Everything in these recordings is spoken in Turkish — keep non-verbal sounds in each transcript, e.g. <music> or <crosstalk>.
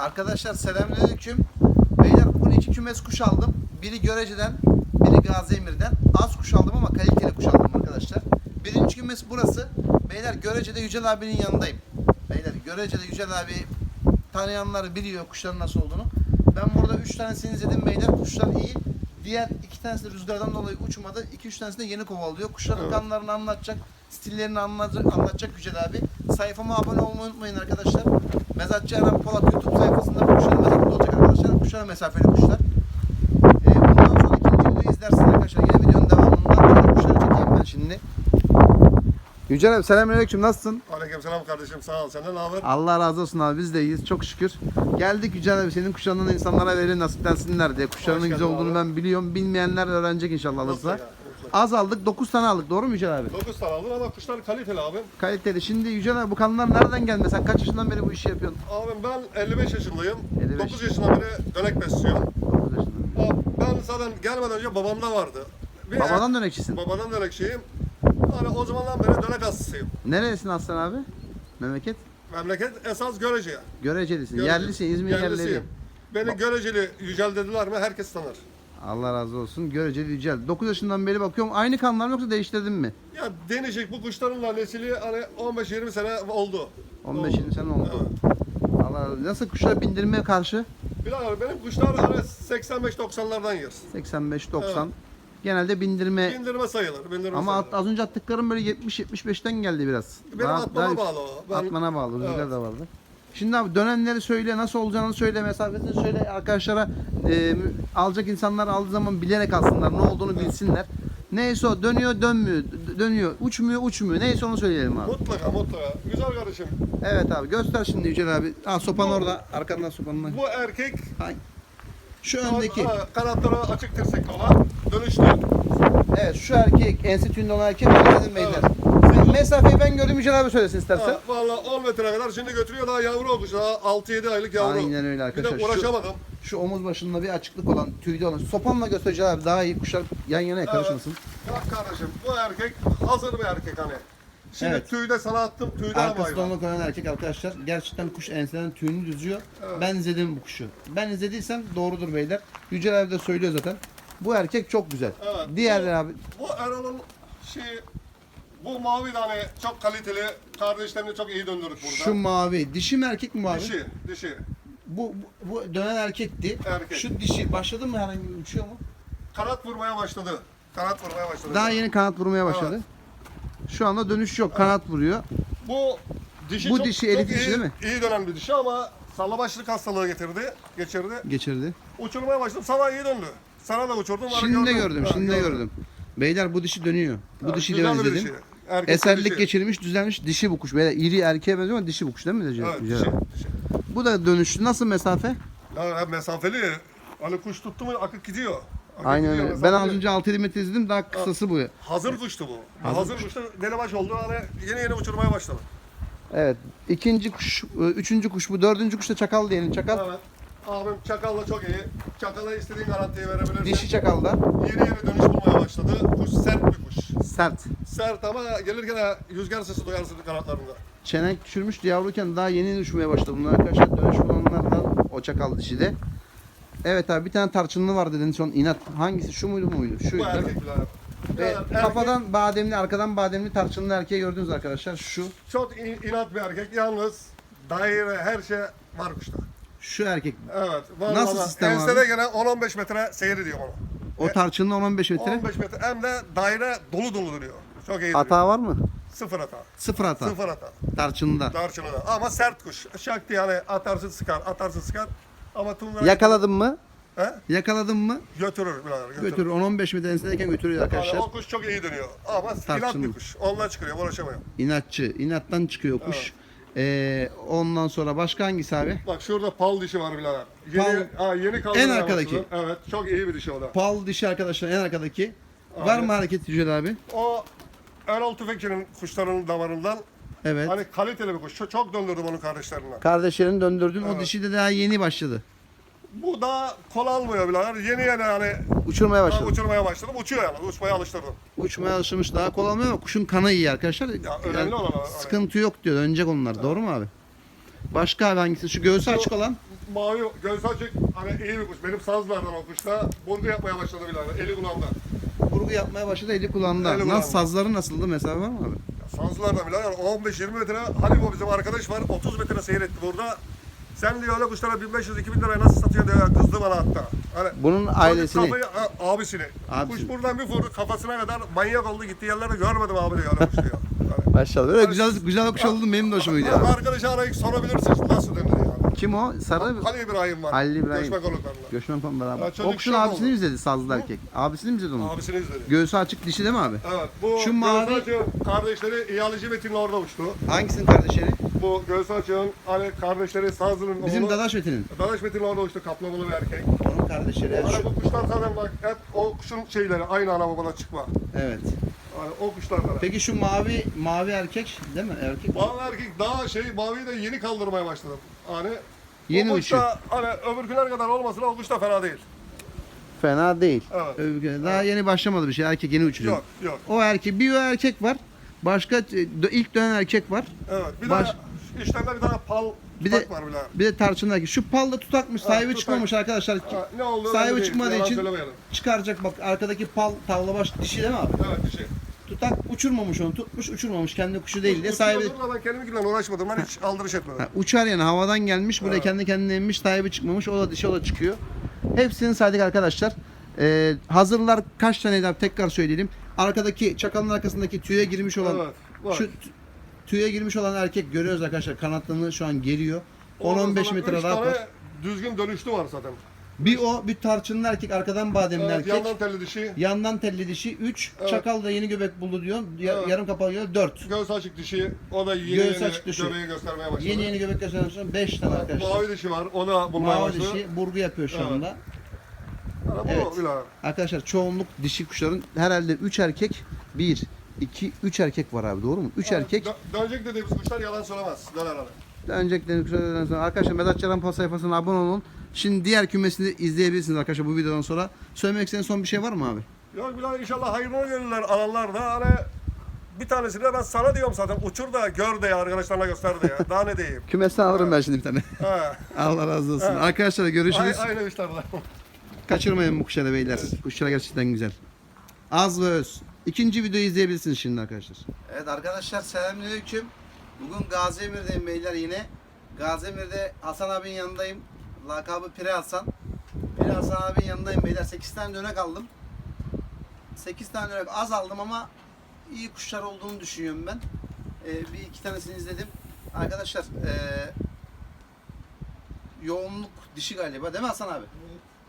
Arkadaşlar selamünaleyküm. Beyler bugün iki kümes kuş aldım. Biri Görece'den, biri Gazi Emir'den. Az kuş aldım ama kaliteli kuş aldım arkadaşlar. Birinci kümes burası. Beyler Görece'de Yücel abinin yanındayım. Beyler Görece'de Yücel abi tanıyanlar biliyor kuşların nasıl olduğunu. Ben burada üç tanesini izledim beyler. Kuşlar iyi. Diğer iki tanesi de rüzgardan dolayı uçmadı. İki üç tanesi de yeni kovalıyor. Kuşların Evet. kanlarını anlatacak. Stillerini anlatacak, anlatacak Yücel abi. Sayfama abone olmayı unutmayın arkadaşlar. Mezatçı Erhan Polat YouTube sayfasında bu kuşların mezatlı olacak arkadaşlar. Kuşlar mesafeli kuşlar. Ee, bundan sonra ikinci videoyu izlersiniz arkadaşlar. Yine videonun devamında kuşları çekeyim ben şimdi. Yücel abi selamünaleyküm nasılsın? Aleykümselam kardeşim sağ ol. Senden ne haber? Allah razı olsun abi biz de iyiyiz çok şükür. Geldik Yücel abi senin kuşlarından insanlara verin nasiplensinler diye. Kuşlarının güzel olduğunu abi. ben biliyorum. Bilmeyenler öğrenecek inşallah alırsa. Az aldık 9 tane aldık doğru mu Yücel abi? 9 tane aldın ama kuşlar kaliteli abim. Kaliteli. Şimdi Yücel abi bu kanlar nereden geldi? Sen kaç yaşından beri bu işi yapıyorsun? Abim ben 55 yaşındayım. 55. 9 yaşından beri dönek besliyorum. 9 yaşından beri. Ben zaten gelmeden önce babamda vardı. Bir Babadan dönekçisin. Babadan dönekçiyim. Hani o zamandan beri dönek hastasıyım. Neresin Aslan abi? Memleket? Memleket esas Görece. Görecelisin. Görece. Yerlisin. İzmir Yerlisiyim. yerleri. Beni Göreceli Yücel dediler mi herkes tanır. Allah razı olsun. Göreceli Yücel. 9 yaşından beri bakıyorum. Aynı kanlar mı yoksa değiştirdin mi? Ya deneyecek bu kuşların da nesili hani 15-20 sene oldu. 15-20 sene oldu. Evet. Allah razı olsun. Nasıl kuşlara bindirmeye karşı? Birader benim kuşlar hani 85-90'lardan yer. 85-90. Genelde bindirme Bindirme sayılır. Bindirme ama sayılır. at- az önce attıklarım böyle 70-75'ten geldi biraz. Benim atmama bağlı o. Ben- Atmana bağlı. Rüzgar Evet. da vardı. Şimdi abi dönenleri söyle, nasıl olacağını söyle, mesafesini söyle arkadaşlara e, alacak insanlar aldığı zaman bilerek alsınlar, ne olduğunu bilsinler. Neyse o dönüyor dönmüyor, dönüyor, uçmuyor uçmuyor. Neyse onu söyleyelim abi. Mutlaka mutlaka. Güzel kardeşim. Evet abi göster şimdi Yücel abi. Aa sopan orada, arkandan sopanın. Bu erkek Hangi? Şu öndeki. ha, kanatları açık dirsekli olan dönüşlü. Evet şu erkek, ense tüyünde olan erkek öyle beyler. Mesafeyi ben gördüm Yücel abi söylesin istersen. Ha, Valla 10 metre kadar şimdi götürüyor daha yavru olmuş daha 6-7 aylık yavru. Aynen öyle arkadaşlar. Bir de uğraşamadım. Şu omuz başında bir açıklık olan, tüyde olan. Sopanla göstereceğim abi daha iyi kuşlar yan yana karışmasın. Bak kardeşim bu erkek hazır bir erkek hani. Şimdi Evet. tüyde sana attım tüyde ama Arkasında onu koyan erkek arkadaşlar. Gerçekten kuş enseden tüyünü düzüyor. Ben izledim bu kuşu. Ben izlediysem doğrudur beyler. Yücel abi de söylüyor zaten. Bu erkek çok güzel. Evet. Diğerleri abi Bu Erol'un şey bu mavi hani çok kaliteli kardeşlerini çok iyi döndürdük burada. şu mavi. Dişi mi erkek mi mavi? Dişi, dişi. Bu, bu, bu dönen erkekti. Erkek. Şu dişi başladı mı herhangi bir uçuyor mu? Kanat vurmaya başladı. Kanat vurmaya başladı. Daha yeni kanat vurmaya başladı. Şu anda dönüş yok. Kanat vuruyor. Bu dişi Bu çok, dişi, çok dişi iyi, değil mi? iyi dönen bir dişi ama sallabaşlık hastalığı getirdi, geçirdi. Geçirdi. Uçurmaya başladım, sana iyi döndü. Sana da uçurdum. Şimdi de gördüm. gördüm. Ha, Şimdi de gördüm. Beyler bu dişi dönüyor. Bu Ha, dişi de ben bir izledim. dişi. Erkek Eserlik dişi. geçirmiş, düzelmiş dişi bu kuş. Böyle iri erkeğe benziyor ama dişi bu kuş değil mi? Recep? Evet, Güzel. dişi. dişi. Bu da dönüşlü. Nasıl mesafe? Ya, mesafeli. Hani kuş tuttu mu akık gidiyor. Aynen gidiyor, öyle. Ben az önce 6 metre izledim. Daha kısası bu. Hazır kuştu bu. Hazır Hazır, kuştu. Delebaş oldu. Hani yeni yeni uçurmaya başladı. Evet. İkinci kuş, e, üçüncü kuş bu. Dördüncü kuş da çakal diyelim. Çakal. Evet. Abim Çakal'la çok iyi. Çakal'a istediğin garantiyi verebilirsin. Dişi çakal da. Yeni yeni dönüş bulmaya başladı. Kuş sert bir kuş. Sert. Sert ama gelirken de rüzgar sesi duyarsın kanatlarında. Çenek düşürmüş yavruyken daha yeni uçmaya başladı. Bunlar arkadaşlar dönüş bulanlardan o çakal dişi de. Evet abi bir tane tarçınlı var dedin son inat. Hangisi? Şu muydu bu muydu? Bu Şuydu. erkek birader. Ve erkek kafadan bademli, arkadan bademli tarçınlı erkeği gördünüz arkadaşlar. Şu. Çok in- inat bir erkek. Yalnız daire her şey var kuşta. Şu erkek. Evet. Var Nasıl ama sistem abi? Ensede gene 10-15 metre seyir ediyor onu. O tarçınlı 10-15 metre. 15 metre hem de daire dolu dolu duruyor. Çok iyi duruyor. Hata var mı? Sıfır hata. Sıfır hata. Sıfır hata. Tarçınlıda. Darçınıda. Ama sert kuş. Şak diye yani atarsın sıkar, atarsın sıkar. Ama Tunga Yakaladın mı? He? Yakaladın mı? götürür birader. Götürür. Götür. 10-15 metre ensedeyken götürüyor Yani arkadaşlar. o kuş çok iyi dönüyor. Ama inat Tarçınlı. bir kuş. Ondan çıkıyor. Uğraşamıyor. İnatçı. İnattan çıkıyor kuş. Ee, ondan sonra başka hangisi abi? Bak şurada pal dişi var birader. Yeni, Pal- ha, yeni kaldırmaya En arkadaki. Evet. Çok iyi bir dişi o da. Pal dişi arkadaşlar en arkadaki. Var Abi. mı hareket Yücel abi? O Erol Tüfekçi'nin kuşlarının damarından Evet. hani kaliteli bir kuş. Çok, çok döndürdüm onun kardeşlerinden. Kardeşlerini döndürdün. O Evet. dişi de daha yeni başladı. Bu da kol almıyor birader. Yeni yeni hani Uçurmaya başladı. uçurmaya başladım. Uçuyor yani. Uçmaya alıştırdım. Uçmaya alışmış daha kolay olmuyor ama kuşun kanı iyi arkadaşlar. önemli olan o, hani. Sıkıntı yok diyor. Dönecek onlar. Doğru mu abi? Başka abi hangisi? Şu göğsü açık olan. mavi göz açık hani iyi bir kuş. Benim sazlardan o kuşta burgu yapmaya başladı bile. Eli kulağında. Burgu yapmaya başladı eli kulağında. Eli kulağında. Nasıl sazları nasıldı mesela var mı abi? Sazlardan bile yani 15-20 metre Halil o bizim arkadaş var 30 metre seyretti burada. Sen diyor öyle kuşlara 1500-2000 liraya nasıl satıyorsun diyor kızdı bana hatta. Hani Bunun ailesini Kafayı, abisini. Abisini. Kuş buradan bir vurdu kafasına kadar manyak oldu gittiği yerlerde görmedim abi diyor öyle kuş diyor. Yani, <laughs> maşallah. Böyle güzel güzel kuş oldu benim de hoşuma gidiyor abi. arkadaşı arayıp sorabilirsiniz nasıl yani. Kim o? Sarı Halil İbrahim var. Halil İbrahim. Göçmen konuklarında. Göçmen Pamuk beraber. Ya çocuk O kuşun şok abisini oldu. izledi sazlı erkek. Abisini mi izledi onu? Abisini izledi. Göğsü açık dişi değil mi abi? Evet bu Şu mavi- Açık'ın kardeşleri İhaleci Metin'le orada uçtu. Hangisinin kardeşleri? Bu Göğsü Açık'ın hani kardeşleri Sazlı'nın Bizim oğlu. Dadaş Metin'in. Dadaş Metin'le orada uçtu kaplamalı bir erkek. Onun kardeşleri. Hani Şu- bu kuşlar zaten bak hep o kuşun şeyleri aynı ana babadan çıkma. Evet. Hani o kuşlardan. Peki şu mavi mavi erkek değil mi? Erkek. Mavi erkek daha şey maviyi de yeni kaldırmaya başladım. Hani Yeni o kuş da hani öbürküler kadar olmasın o kuş da fena değil. Fena değil. Evet. Daha yeni başlamadı bir şey. Erkek yeni uçuruyor. Yok yok. O erkek bir o erkek var. Başka e, ilk dönen erkek var. Evet. Bir Baş- de işlerinde bir tane pal Bir de- var bile. Bir de tarçın erkek. Şu pal da tutakmış. Sahibi tutak. çıkmamış arkadaşlar. Ha, ne oldu? Sahibi değil, çıkmadığı için-. Çıkaracak bak arkadaki pal tavlabaş dişi değil mi abi? Evet şey. Tutak uçurmamış onu. Tutmuş uçurmamış. Kendi kuşu değil diye sahibi... Da Ben kendimkiyle uğraşmadım. Ben hiç aldırış etmedim. Ha, uçar yani havadan gelmiş buraya Evet. kendi kendine inmiş sahibi çıkmamış o da dişi o da çıkıyor. Hepsini saydık arkadaşlar. Ee, hazırlar kaç taneydi abi tekrar söyleyelim. Arkadaki çakalın arkasındaki tüye girmiş olan Evet. Şu tüye girmiş olan erkek görüyoruz arkadaşlar kanatlarını şu an geriyor. Orada 10-15 sana metre tane var. Düzgün dönüşlü var zaten. Bir o bir tarçınlı erkek arkadan bademli Evet, erkek. yandan telli dişi. Yandan telli dişi 3. Evet. Çakal da yeni göbek buldu diyor. Ya- Evet. Yarım kapalı diyor 4. Göğüs açık dişi. O da yeni Göğüs yeni açık dişi. göbeği göstermeye başladı. Yeni yeni göbek göstermişler 5 tane arkadaşlar. Mavi dişi var. O da bulmaya Mavi başladı. dişi burgu yapıyor şu Evet. anda. Yani Evet. Arkadaşlar çoğunluk dişi kuşların herhalde 3 erkek, 1, 2, 3 erkek var abi doğru mu? 3 erkek. Dö- dönecek dediğimiz kuşlar yalan söylemez. Döner ara. Öncelikle kuşlardan sonra arkadaşlar Vedat Çaran sayfasına abone olun. Şimdi diğer kümesini izleyebilirsiniz arkadaşlar bu videodan sonra. Söylemek istediğin son bir şey var mı abi? Yok bilal inşallah hayırlı gelirler alanlar da hani bir tanesini de ben sana diyorum zaten uçur da gör de ya arkadaşlarına göster de ya. Daha ne diyeyim. <laughs> Kümesten alırım ben şimdi bir tane. <laughs> He. Allah razı olsun. Evet. Arkadaşlar görüşürüz. Ay, aynı işlerle. Kaçırmayın bu kuşları beyler. Kuşlar gerçekten güzel. Az ve öz. İkinci videoyu izleyebilirsiniz şimdi arkadaşlar. Evet arkadaşlar selamünaleyküm. Bugün Gazi Emir'deyim beyler yine. Gazi Emir'de Hasan abinin yanındayım. Lakabı Pire Hasan. Pire Hasan abinin yanındayım beyler. 8 tane dönek aldım. 8 tane dönek az aldım ama iyi kuşlar olduğunu düşünüyorum ben. Ee, bir iki tanesini izledim. Arkadaşlar ee, yoğunluk dişi galiba değil mi Hasan abi?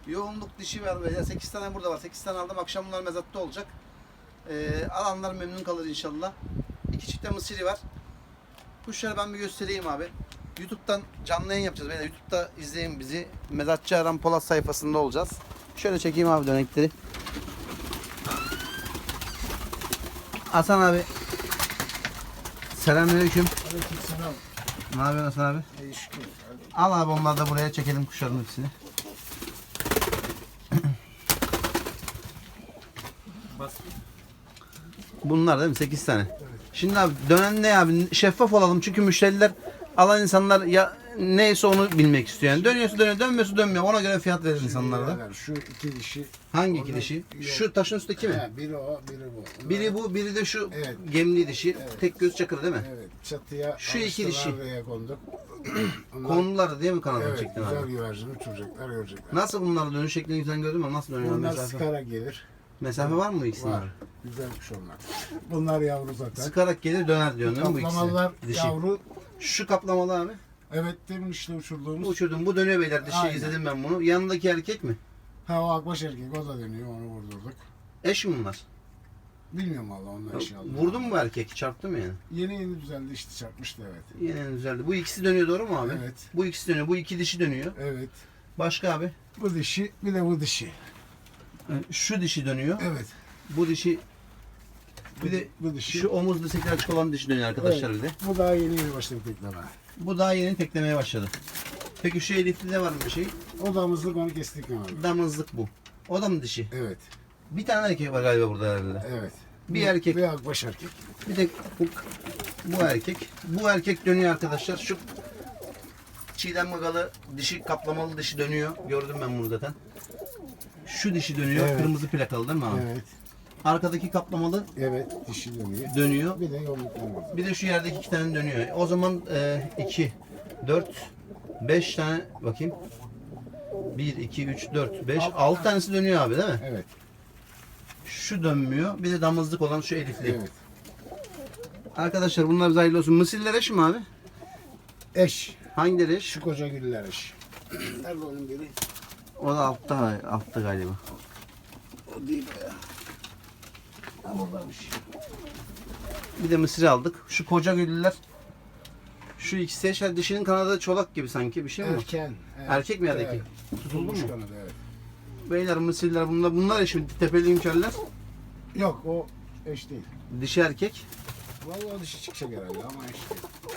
Yoğunluk dişi var böyle. 8 tane burada var. 8 tane aldım. Akşam bunlar mezatta olacak. Ee, alanlar memnun kalır inşallah. İki çifte mısırı var. Kuşları ben bir göstereyim abi. YouTube'dan canlı yayın yapacağız. Beyler YouTube'da izleyin bizi. Mezatçı Aram Polat sayfasında olacağız. Şöyle çekeyim abi dönekleri. Hasan abi. Selamünaleyküm. Aleykümselam. Ne yapıyorsun Hasan abi? İyi şükür. Al abi onları da buraya çekelim kuşların hepsini. Bunlar değil mi? 8 tane. Şimdi abi dönen ne abi? Şeffaf olalım çünkü müşteriler alan insanlar ya neyse onu bilmek istiyor. Yani dönüyorsa dönüyor, dönmüyorsa dönmüyor. Ona göre fiyat verir insanlar da. Birader, Şu iki dişi. Hangi iki dişi? Yok. Şu taşın üstteki mi? He, biri o, biri bu. Biri bu, biri de şu Evet. gemli dişi. Evet. Tek göz çakır değil mi? Evet, çatıya Şu iki alıştılar dişi. Buraya konduk. <clears throat> Onlar- Konular değil mi kanadını Evet, çektin güzel abi? güvercin uçuracaklar, görecekler. Nasıl bunlar dönüş şeklini güzel gördün mü? Nasıl dönüyor Bunlar mesafe? skara gelir. Mesafe var mı bu ikisinin? Var. Güzel kuş onlar. Bunlar yavru zaten. Sıkarak gelir döner diyorsun değil mi bu ikisi? Kaplamalar Dişi. yavru. Şu kaplamalı abi. Evet demin işte uçurduğumuz. Uçurdum. Bu dönüyor beyler. Dişi Aynen. izledim ben bunu. Yanındaki erkek mi? Ha o akbaş erkek o da dönüyor onu vurdurduk. Eş mi bunlar? Bilmiyorum valla onlar inşallah. Vurdu mu bu erkek? Çarptı mı yani? Yeni yeni düzeldi işte çarpmıştı evet. Yine düzeldi. Bu ikisi dönüyor doğru mu abi? Evet. Bu ikisi dönüyor. Bu iki dişi dönüyor. Evet. Başka abi? Bu dişi bir de bu dişi. Şu dişi dönüyor. Evet. Bu dişi bir de bu dişi. şu omuz destekler açık olan dişi dönüyor arkadaşlar bir de. Bu daha yeni yeni başladı tekleme. Bu daha yeni teklemeye başladı. Peki şu elifli de var mı bir şey? Odamızlık onu kestik abi. Damızlık bu. O da mı dişi? Evet. Bir tane erkek var galiba burada herhalde. Evet. Bir erkek. Bir akbaş erkek. Bir de bu, bu erkek. Bu erkek dönüyor arkadaşlar. Şu çiğdem gagalı dişi kaplamalı dişi dönüyor. Gördüm ben bunu zaten. Şu dişi dönüyor. Evet. Kırmızı plakalı değil mi abi? Evet. Arkadaki kaplamalı Evet. Dişi dönüyor. dönüyor. Bir de yolluklar var. Bir de şu yerdeki iki tane dönüyor. O zaman 2, 4, 5 tane bakayım. 1, 2, 3, 4, 5, 6 tanesi dönüyor abi değil mi? Evet. Şu dönmüyor. Bir de damızlık olan şu elifli. Evet. Arkadaşlar bunlar bize hayırlı olsun. Mısırlar eş mi abi? Eş. Hangileri eş? Şu koca güller eş. Nerede onun biri? O da altta, altta galiba. O değil ya. Ha buradaymış. Bir de mısır aldık. Şu koca güllüler. Şu ikisi eş. Ha, Dişinin kanadı çolak gibi sanki bir şey mi? Erken. evet. Erkek mi yerdeki? Evet. Tutuldu mu? Kanadı evet. Beyler mısırlar bunlar bunlar eş mi? Tepeli imkerler. Yok o eş değil. Dişi erkek. Vallahi dişi çıkacak herhalde ama eş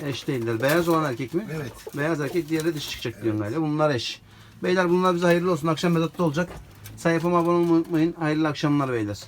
değil. Eş değiller. Beyaz olan erkek mi? Evet. Beyaz erkek diğeri dişi çıkacak diyorum galiba. Bunlar eş. Beyler bunlar bize hayırlı olsun. Akşam mezatta olacak. Sayfama abone olmayı unutmayın. Hayırlı akşamlar beyler.